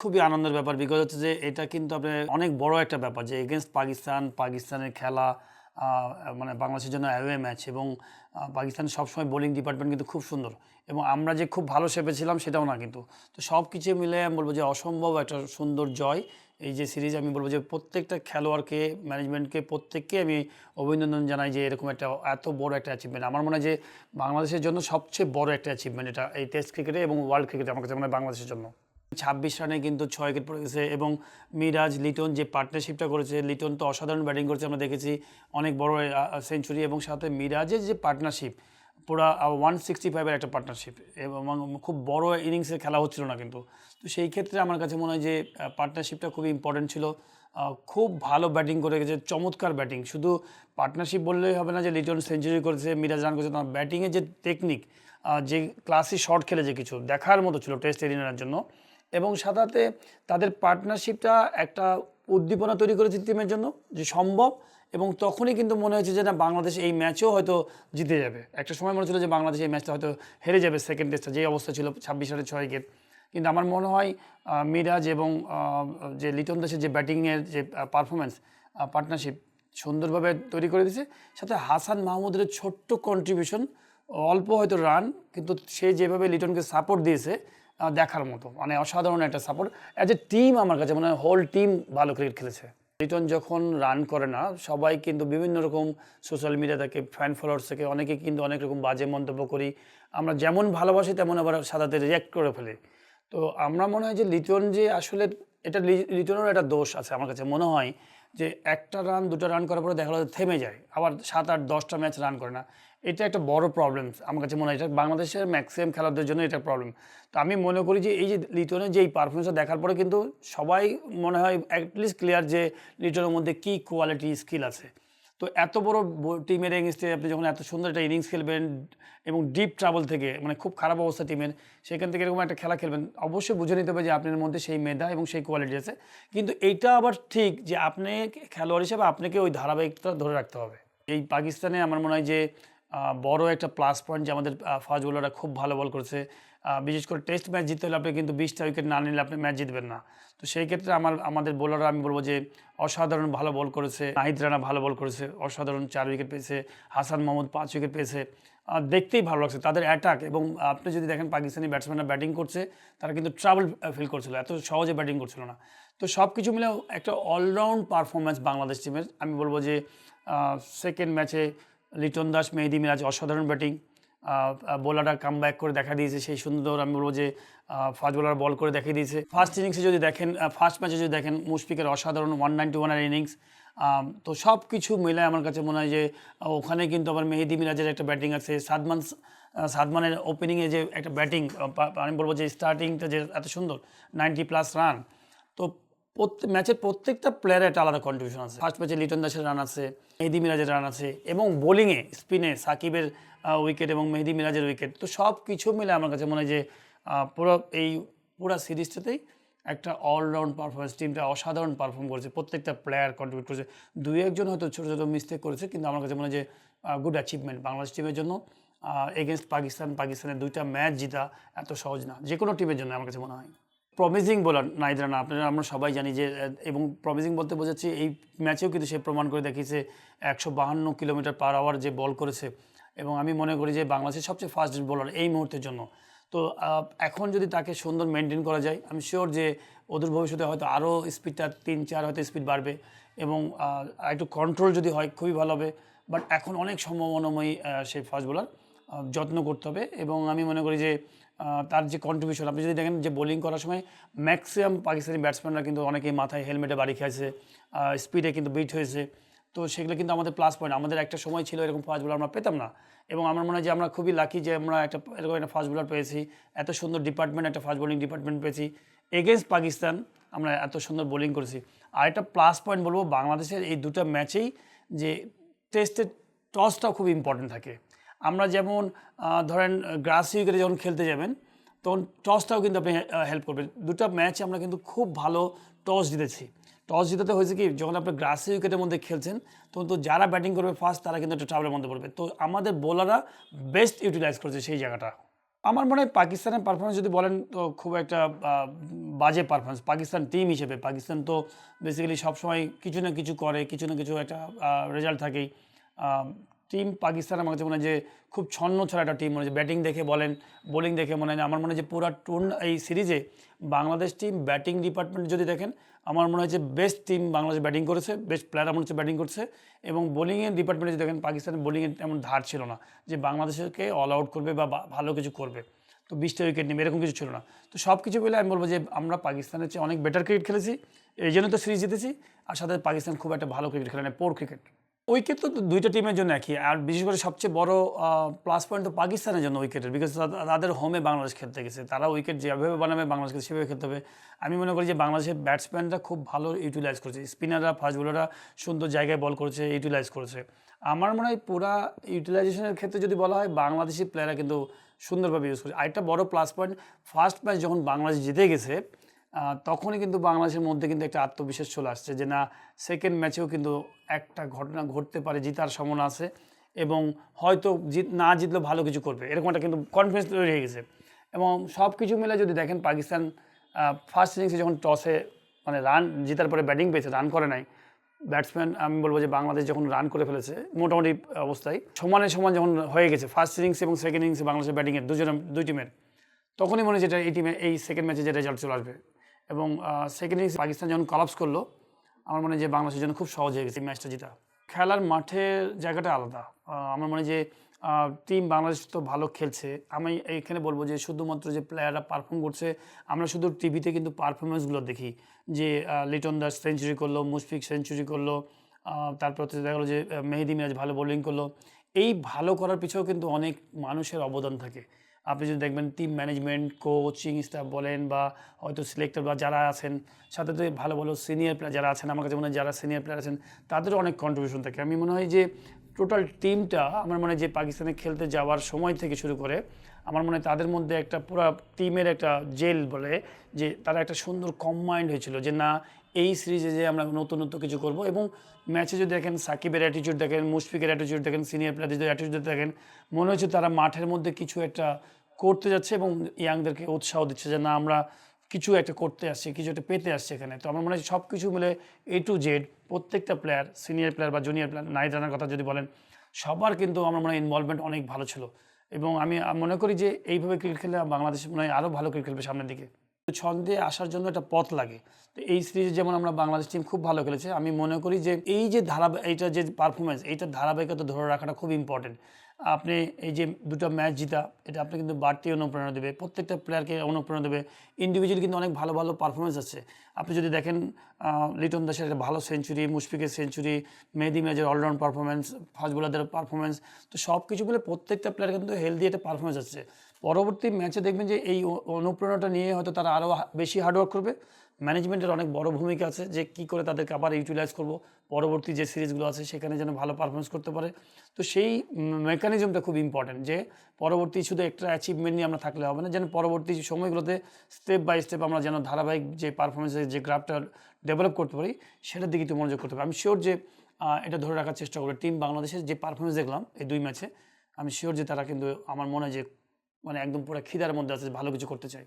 খুবই আনন্দের ব্যাপার। বিকজ হচ্ছে যে এটা কিন্তু আপনার অনেক বড় একটা ব্যাপার যে এগেনস্ট পাকিস্তান পাকিস্তানের খেলা মানে বাংলাদেশের জন্য অ্যাওয়ে ম্যাচ এবং আহ, পাকিস্তানের সবসময় বোলিং ডিপার্টমেন্ট কিন্তু খুব সুন্দর। এবং আমরা যে খুব ভালো শেপে ছিলাম সেটাও না কিন্তু। তো সব কিছু মিলে আমি বলব যে অসম্ভব একটা সুন্দর জয়। এই যে সিরিজ আমি বলব যে প্রত্যেকটা খেলোয়াড়কে ম্যানেজমেন্টকে প্রত্যেককে আমি অভিনন্দন জানাই যে এরকম একটা এত বড় একটা অ্যাচিভমেন্ট আমার মনে হয় যে বাংলাদেশের জন্য সবচেয়ে বড় একটা অ্যাচিভমেন্ট এটা এই টেস্ট ক্রিকেটে এবং ওয়ার্ল্ড ক্রিকেটে আমার কাছে মনে হয় বাংলাদেশের জন্য। ছাব্বিশ রানে কিন্তু ছয় উইকেট পড়ে গেছে এবং মিরাজ, লিটন যে পার্টনারশিপটা করেছে, লিটন তো অসাধারণ ব্যাটিং করেছে, আমরা দেখেছি অনেক বড় সেঞ্চুরি এবং সাথে মিরাজের যে পার্টনারশিপ পুরো ওয়ান সিক্সটি ফাইভের একটা পার্টনারশিপ এবং খুব বড় ইনিংসে খেলা হচ্ছিল না কিন্তু। তো সেই ক্ষেত্রে আমার কাছে মনে হয় যে পার্টনারশিপটা খুবই ইম্পর্টেন্ট ছিল। খুব ভালো ব্যাটিং করে গেছে, চমৎকার ব্যাটিং শুধু পার্টনারশিপ বললেই হবে না যে, লিটন সেঞ্চুরি করেছে, মিরাজ রান করেছে ব্যাটিংয়ের যে টেকনিক যে ক্লাসি শট খেলেছে কিছু দেখার মতো ছিল টেস্ট এরিনার জন্য এবং সাথে তাদের পার্টনারশিপটা একটা উদ্দীপনা তৈরি করেছে টিমের জন্য যে সম্ভব এবং তখনই কিন্তু মনে হয়েছে যে না, বাংলাদেশ এই ম্যাচেও হয়তো জিতে যাবে। একটা সময় মনে ছিল যে বাংলাদেশ এই ম্যাচটা হয়তো হেরে যাবে সেকেন্ড টেস্টটা যে অবস্থা ছিল ছাব্বিশ রানে ছয় উইকেট কিন্তু আমার মনে হয় মিরাজ এবং যে লিটন দাসের যে ব্যাটিংয়ের যে পারফরমেন্স পার্টনারশিপ সুন্দরভাবে তৈরি করে দিয়েছে। সাথে হাসান মাহমুদের ছোট্ট কন্ট্রিবিউশন অল্প হয়তো রান কিন্তু সে যেভাবে লিটনকে সাপোর্ট দিয়েছে দেখার মতো। মানে অসাধারণ একটা সাপোর্ট অ্যাজ এ টিম আমার কাছে মনে হোল টিম ভালো ক্রিকেট খেলেছে। লিটন যখন রান করে না, সবাই কিন্তু বিভিন্ন রকম সোশ্যাল মিডিয়া থেকে ফ্যান ফলোয়ার্স থেকে, অনেকে কিন্তু অনেক রকম বাজে মন্তব্য করি। আমরা যেমন ভালোবাসি, তেমন আবার সাদাতে রিয়াক্ট করে ফেলি। তো আমরা মনে হয় যে লিটন যে আসলে এটা লি- লিটনেরও একটা দোষ আছে আমার কাছে মনে হয় যে একটা রান দুটো রান করার পরে দেখা গেলো থেমে যায়। আবার সাত আট, দশটা ম্যাচ রান করে না। এটা একটা বড় প্রবলেম আমার কাছে মনে হয়। এটা বাংলাদেশের ম্যাক্সিমাম খেলোয়াড়দের জন্য এটা প্রবলেম তো আমি মনে করি যে এই যে লিটনের যে এই পারফরমেন্সটা দেখার পরে কিন্তু সবাই মনে হয় অ্যাটলিস্ট ক্লিয়ার যে লিটনের মধ্যে কী কোয়ালিটি স্কিল আছে। তো এত বড় টিমের এগেনস্টে আপনি যখন এত সুন্দর একটা ইনিংস খেলবেন এবং ডিপ ট্রাভেল থেকে মানে খুব খারাপ অবস্থা টিমের সেখান থেকে এরকম একটা খেলা খেলবেন, অবশ্যই বুঝে নিতে হবে যে আপনার মধ্যে সেই মেধা এবং সেই কোয়ালিটি আছে। কিন্তু এইটা আবার ঠিক যে আপনি খেলোয়াড় হিসেবে আপনাকে ওই ধারাবাহিকতা ধরে রাখতে হবে। এই পাকিস্তানে আমার মনে হয় যে বড় একটা প্লাস পয়েন্ট যে আমাদের ফাস্ট বোলাররা খুব ভালো বল করেছে। বিশেষ করে টেস্ট ম্যাচ জিততে হলে আপনি কিন্তু বিশটা উইকেট না নিলে আপনি ম্যাচ জিতবেন না। তো সেই ক্ষেত্রে আমার, আমাদের বোলাররা আমি বলব যে অসাধারণ ভালো বল করেছে। নাহিদ রানা ভালো বল করেছে, অসাধারণ চার উইকেট পেয়েছে। হাসান মাহমুদ পাঁচ উইকেট পেয়েছে। দেখতেই ভালো লাগছে তাদের অ্যাটাক এবং আপনি যদি দেখেন পাকিস্তানি ব্যাটসম্যানরা ব্যাটিং করছে, তারা কিন্তু ট্রাভেল ফিল করছিল, এত সহজে ব্যাটিং করছিল না। তো সব কিছু মিলে একটা অলরাউন্ড পারফরমেন্স বাংলাদেশ টিমের আমি বলব যে সেকেন্ড ম্যাচে লিটন দাস, মেহেদি মিরাজ, অসাধারণ ব্যাটিং। বোলাররা কাম ব্যাক করে দেখা দিয়েছে, সেই সুন্দর, আমি বলব যে ফাস্ট বোলার বল করে দেখিয়ে দিয়েছে। ফার্স্ট ইনিংসে যদি দেখেন ফার্স্ট ম্যাচে যদি দেখেন, মুশফিকের অসাধারণ ওয়ান নাইনটি ওয়ানের ইনিংস তো সব কিছু মিলে আমার কাছে মনে হয় যে ওখানে কিন্তু আবার মেহেদি মিরাজের একটা ব্যাটিং আছে। সাদমান সাদমানের ওপেনিংয়ে যে একটা ব্যাটিং আমি বলব যে স্টার্টিংটা যে এত সুন্দর নাইনটি প্লাস রান তো প্রত্যেক ম্যাচের প্রত্যেকটা প্লেয়ারের একটা আলাদা কন্ট্রিবিউশন আছে। ফার্স্ট ম্যাচে লিটন দাসের রান আছে, মেহেদি মিরাজের রান আছে এবং বোলিংয়ে স্পিনে সাকিবের উইকেট এবং মেহেদি মিরাজের উইকেট তো সব কিছু মিলে আমার কাছে মনে হয় যে পুরো এই পুরো সিরিজটাতেই একটা অলরাউন্ড পারফরমেন্স টিমটা অসাধারণ পারফর্ম করেছে, প্রত্যেকটা প্লেয়ার কন্ট্রিবিউট করেছে। দু একজন হয়তো ছোটো ছোটো মিস্টেক করেছে, কিন্তু আমার কাছে মনে হয় যে গুড অ্যাচিভমেন্ট বাংলাদেশ টিমের জন্য এগেনস্ট পাকিস্তান, পাকিস্তানের দুইটা ম্যাচ জিতা এত সহজ না যে কোনো টিমের জন্য আমার কাছে মনে হয়। Promising bowler Nahid Rana. আপনারা, আমরা সবাই জানি যে এবং প্রমিজিং বলতে বোঝাচ্ছি, এই ম্যাচেও কিন্তু সে প্রমাণ করে দেখিয়েছে একশো বাহান্ন কিলোমিটার পার আওয়ার যে বল করেছে। এবং আমি মনে করি যে, বাংলাদেশের সবচেয়ে ফাস্ট বোলার এই মুহূর্তের জন্য। তো এখন যদি তাকে সুন্দর মেনটেন করা যায় আমি শিওর যে ওদের ভবিষ্যতে হয়তো আরও স্পিডটা তিন, চার হয়তো স্পিড বাড়বে। এবং একটু কন্ট্রোল যদি হয়, খুবই ভালো হবে। বাট এখন অনেক সম্ভাবনাময়ী সেই ফাস্ট বোলার যত্ন করতে হবে। এবং আমি মনে করি যে তার যে কন্ট্রিবিউশন আপনি যদি দেখেন যে বোলিং করার সময় ম্যাক্সিমাম পাকিস্তানি ব্যাটসম্যানরা কিন্তু অনেকেই মাথায় হেলমেটে বাড়ি খেয়েছে স্পিডে কিন্তু বিট হয়েছে। তো সেগুলো কিন্তু আমাদের প্লাস পয়েন্ট আমাদের একটা সময় ছিল এরকম ফাস্ট বোলার আমরা পেতাম না। এবং আমার মনে হয় যে আমরা খুবই লাকি যে আমরা একটা এরকম একটা ফাস্ট বোলার পেয়েছি, এত সুন্দর ডিপার্টমেন্ট একটা ফাস্ট বোলিং ডিপার্টমেন্ট পেয়েছি। এগেনস্ট পাকিস্তান আমরা এত সুন্দর বোলিং করেছি। আর একটা প্লাস পয়েন্ট বলব, বাংলাদেশের এই দুটো ম্যাচেই যে টেস্টের টসটাও খুব ইম্পর্টেন্ট থাকে। আমরা যেমন ধরেন গ্রাস উইকেটে যখন খেলতে যাবেন, তখন টসটাও কিন্তু আপনি হেল্প করবেন। দুটো ম্যাচে আমরা কিন্তু খুব ভালো টস জিতেছি। টস জিতাতে হয়েছে কি, যখন আপনি গ্রাস উইকেটের মধ্যে খেলছেন, তখন তো যারা ব্যাটিং করবে ফার্স্ট তারা কিন্তু একটা ট্রাভেলের মধ্যে পড়বে। তো আমাদের বোলাররা বেস্ট ইউটিলাইজ করেছে সেই জায়গাটা। আমার মনে হয় পাকিস্তানের পারফরমেন্স যদি বলেন, তো খুব একটা বাজে পারফরমেন্স পাকিস্তান টিম হিসেবে। পাকিস্তান তো বেসিক্যালি সবসময় কিছু না কিছু করে, কিছু না কিছু একটা রেজাল্ট থাকেই। টিম পাকিস্তানের কাছে মনে হয় যে খুব ছন্ন ছড়া একটা টিম মনে হয় ব্যাটিং দেখে বলেন, বোলিং দেখে মনে হয় আমার মনে হয় যে পুরো টুর্ন এই সিরিজে বাংলাদেশ টিম ব্যাটিং ডিপার্টমেন্ট যদি দেখেন, আমার মনে হয় যে বেস্ট টিম বাংলাদেশ ব্যাটিং করেছে বেস্ট প্লেয়ার আমার হচ্ছে ব্যাটিং করছে এবং বোলিংয়ের ডিপার্টমেন্টে যদি দেখেন পাকিস্তানের বোলিংয়ের তেমন ধার ছিল না যে বাংলাদেশকে অল আউট করবে বা বা- ভালো কিছু করবে। তো বিশটা উইকেট নেবে এরকম কিছু ছিল না। তো সব কিছু মিলে আমি বলব যে আমরা পাকিস্তানের চেয়ে অনেক বেটার ক্রিকেট খেলেছি, এই জন্য তো সিরিজ জিতেছি, আর সাথে পাকিস্তান খুব একটা ভালো ক্রিকেট খেলে না পোর ক্রিকেট উইকেট তো দুইটা টিমের জন্য একই। আর বিশেষ করে সবচেয়ে বড় প্লাস পয়েন্ট তো পাকিস্তানের জন্য উইকেটের বিকজ তাদের হোমে বাংলাদেশ খেলতে গেছে। তারা উইকেট যেভাবে বানাবে বাংলাদেশকে সেভাবে খেলতে হবে। আমি মনে করি যে বাংলাদেশের ব্যাটসম্যানরা খুব ভালো ইউটিলাইজ করেছে। স্পিনাররা ফাস্ট বোলাররা সুন্দর জায়গায় বল করেছে ইউটিলাইজ করেছে। আমার মনে হয় পুরা ইউটিলাইজেশনের ক্ষেত্রে যদি বলা হয়, বাংলাদেশি প্লেয়াররা কিন্তু সুন্দরভাবে ইউজ করেছে। আরেকটা বড় প্লাস পয়েন্ট ফার্স্ট ম্যাচ যখন বাংলাদেশ জিতে গেছে তখনই কিন্তু বাংলাদেশের মধ্যে কিন্তু একটা আত্মবিশ্বাস চলে আসছে যে না সেকেন্ড ম্যাচেও কিন্তু একটা ঘটনা ঘটতে পারে, জিতার সম্ভাবনা আছে এবং হয়তো জিত, না জিতলেও ভালো কিছু করবে। এরকম একটা কিন্তু কনফিডেন্স তৈরি হয়ে গেছে। এবং সব কিছু মিলে যদি দেখেন, পাকিস্তান ফার্স্ট ইনিংসে যখন টসে মানে রান জেতার পরে ব্যাটিং পেয়েছে রান করে নাই ব্যাটসম্যান আমি বলব যে বাংলাদেশ যখন রান করে ফেলেছে, মোটামুটি অবস্থায়, সমানে সমান যখন হয়ে গেছে ফার্স্ট ইনিংস এবং সেকেন্ড ইনিংসে বাংলাদেশের ব্যাটিংয়ের দুজনের, দুই টিমের তখনই মনে হচ্ছে এটা এই টিমে এই সেকেন্ড ম্যাচে যে রেজাল্ট চলে আসবে। এবং সেকেন্ড ইনিংস পাকিস্তান যখন কলাপস করল, আমার মনে হয় যে বাংলাদেশের জন্য খুব সহজ হয়ে গেছে ম্যাচটা জিতা। খেলার মাঠের জায়গাটা আলাদা। আমার মনে হয় যে টিম বাংলাদেশ তো ভালো খেলছে। আমি এইখানে বলব যে, শুধুমাত্র যে প্লেয়াররা পারফর্ম করছে, আমরা শুধু টিভিতে কিন্তু পারফরমেন্সগুলো দেখি। যে লিটন দাস সেঞ্চুরি করল, মুশফিক সেঞ্চুরি করল তারপর হচ্ছে দেখা গেলো যে মেহেদি মিরাজ ভালো বোলিং করল। এই ভালো করার পিছেও কিন্তু অনেক মানুষের অবদান থাকে। আপনি যদি দেখবেন টিম ম্যানেজমেন্ট কোচিং স্টাফ বলেন বা হয়তো সিলেক্টর বা যারা আছেন, সাথে তো ভালো ভালো সিনিয়র প্লেয়ার যারা আছেন, আমার কাছে মনে হয় যারা সিনিয়র প্লেয়ার আছেন তাদেরও অনেক কন্ট্রিবিউশন থাকে। আমি মনে হয় যে টোটাল টিমটা আমার মনে হয় যে পাকিস্তানে খেলতে যাওয়ার সময় থেকে শুরু করে, আমার মনে হয় তাদের মধ্যে একটা পুরো টিমের একটা জেল বলে যে তারা একটা সুন্দর কম্বাইন্ড হয়েছিল যে না, এই সিরিজে যে আমরা নতুন নতুন কিছু করব এবং ম্যাচে যদি দেখেন সাকিবের অ্যাটিটিউড দেখেন, মুশফিকের অ্যাটিটিউড দেখেন সিনিয়র প্লেয়ার যদি অ্যাটিটিউড দেখেন, মনে হচ্ছে তারা মাঠের মধ্যে কিছু একটা করতে যাচ্ছে এবং ইয়াংদেরকে উৎসাহ দিচ্ছে যে না, আমরা কিছু একটা করতে আসছি, কিছু একটা পেতে আসছি এখানে। তো আমার মনে হয় সব কিছু মিলে এ টু জেড প্রত্যেকটা প্লেয়ার সিনিয়র প্লেয়ার বা জুনিয়র প্লেয়ার নাইট রানার কথা যদি বলেন, সবার কিন্তু আমার মনে হয় ইনভলভমেন্ট অনেক ভালো ছিল। এবং আমি মনে করি যে এইভাবে ক্রিকেট খেলে বাংলাদেশ মনে হয় আরও ভালো ক্রিকেট খেলবে সামনের দিকে। ছন্দে আসার জন্য একটা পথ লাগে। তো এই সিরিজে যেমন আমরা বাংলাদেশ টিম খুব ভালো খেলেছে, আমি মনে করি যে এই যে ধারা এইটা যে পারফরমেন্স এইটার ধারাবাহিকতা ধরে রাখাটা খুব ইম্পর্টেন্ট আপনি এই যে দুটো ম্যাচ জিতা, এটা আপনি কিন্তু বাড়তি অনুপ্রেরণা দেবে, প্রত্যেকটা প্লেয়ারকে অনুপ্রেরণা দেবে। ইন্ডিভিজুয়ালি কিন্তু অনেক ভালো ভালো পারফরমেন্স আছে। আপনি যদি দেখেন লিটন দাসের একটা ভালো সেঞ্চুরি মুশফিকের সেঞ্চুরি মেহেদি ম্যাচের অলরাউন্ড পারফরমেন্স ফাস্ট বোলারদের পারফরমেন্স তো সব কিছু বলে প্রত্যেকটা প্লেয়ার কিন্তু হেলদি একটা পারফরমেন্স আছে। পরবর্তী ম্যাচে দেখবেন যে এই অনুপ্রেরণাটা নিয়ে হয়তো তারা আরও বেশি হার্ডওয়ার্ক করবে। ম্যানেজমেন্টের অনেক বড় ভূমিকা আছে যে কি করে তাদেরকে আবার ইউটিলাইজ করব। পরবর্তী যে সিরিজগুলো আছে সেখানে যেন ভালো পারফরমেন্স করতে পারে। তো সেই মেকানিজমটা খুব ইম্পর্টেন্ট যে পরবর্তী শুধু একটা অ্যাচিভমেন্ট নিয়ে আমরা থাকলে হবে না। যেন পরবর্তী সময়গুলোতে স্টেপ বাই স্টেপ আমরা যেন ধারাবাহিক যে পারফরমেন্সের যে গ্রাফটা ডেভেলপ করতে পারি, সেটার দিকে একটু মনোযোগ করতে পারি আমি শিওর যে এটা ধরে রাখার চেষ্টা করবে। টিম বাংলাদেশের যে পারফরমেন্স দেখলাম এই দুই ম্যাচে আমি শিওর যে তারা কিন্তু আমার মনে হয় যে মানে একদম পুরো খিদার মধ্যে আছে ভালো কিছু করতে চায়